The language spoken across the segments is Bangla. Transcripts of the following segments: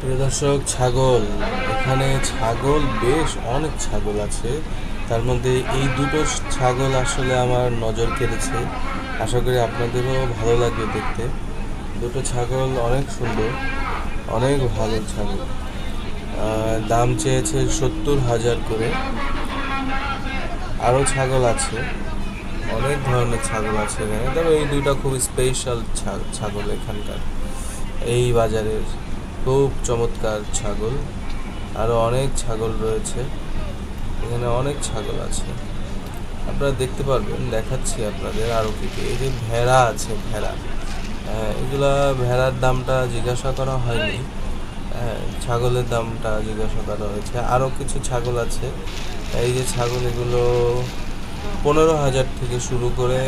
প্রিয় দর্শক, ছাগল। এখানে ছাগল বেশ অনেক ছাগল আছে। তার মধ্যে এই দুটো ছাগল আসলে আমার নজর কেড়েছে। আশা করি আপনাদেরও ভালো লাগবে দেখতে। দুটো ছাগল অনেক সুন্দর, অনেক ভালো ছাগল। দাম চেয়েছে সত্তর হাজার করে। আরও ছাগল আছে। অনেক ধরনের ছাগল আছে এখানে। তবে এই দুইটা খুব স্পেশাল ছাগল এখানকার। এই বাজারের। খুব চমৎকার ছাগল। আরও অনেক ছাগল রয়েছে। এখানে অনেক ছাগল আছে। আপনারা দেখতে পারবেন দেখাচ্ছি আপনাদের আরও কি এই যে ভেড়া আছে ভেড়া। হ্যাঁ, এগুলা ভেড়ার দামটা জিজ্ঞাসা করা হয়নি। হ্যাঁ, ছাগলের দামটা জিজ্ঞাসা করা হয়েছে। আরও কিছু ছাগল আছে। এই যে ছাগল এগুলো পনেরো হাজার থেকে শুরু করে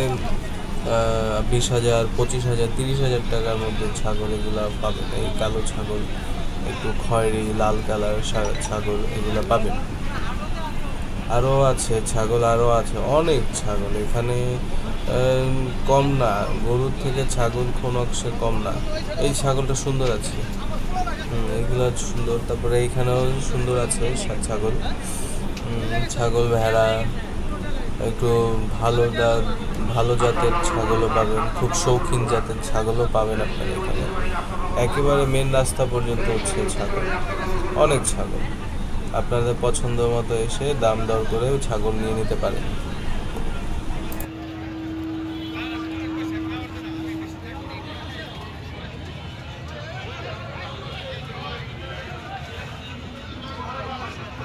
বিশ হাজার, পঁচিশ হাজার, তিরিশ হাজার টাকার মধ্যে ছাগল এগুলা পাবেন। এই কালো ছাগল, একটু খয়েরি, লাল কালার ছাগল এগুলো পাবেন। আরও আছে, ছাগল আরও আছে, অনেক ছাগল। এখানে কম না, গরুর থেকে ছাগল কোন অংশে কম না। এই ছাগলটা সুন্দর আছে। এগুলো সুন্দর। তারপরে এইখানেও সুন্দর আছে ছাগল। ছাগল ভেড়া একটু ভালো ভালো জাতের ছাগলও পাবেন, খুব শৌখিন জাতের ছাগলও পাবেন আপনার এখানে। একেবারে মেন রাস্তা পর্যন্ত হচ্ছে ছাগল। অনেক ছাগল। আপনাদের পছন্দ মতো এসে দাম দর করে ছাগল নিয়ে নিতে পারেন।